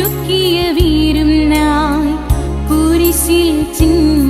ഒരുക്കിയ വീരും നായ് കുരിശിൽ ചിന്ന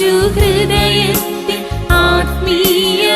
യേശു ഹൃദയത്തിൽ ആത്മീയ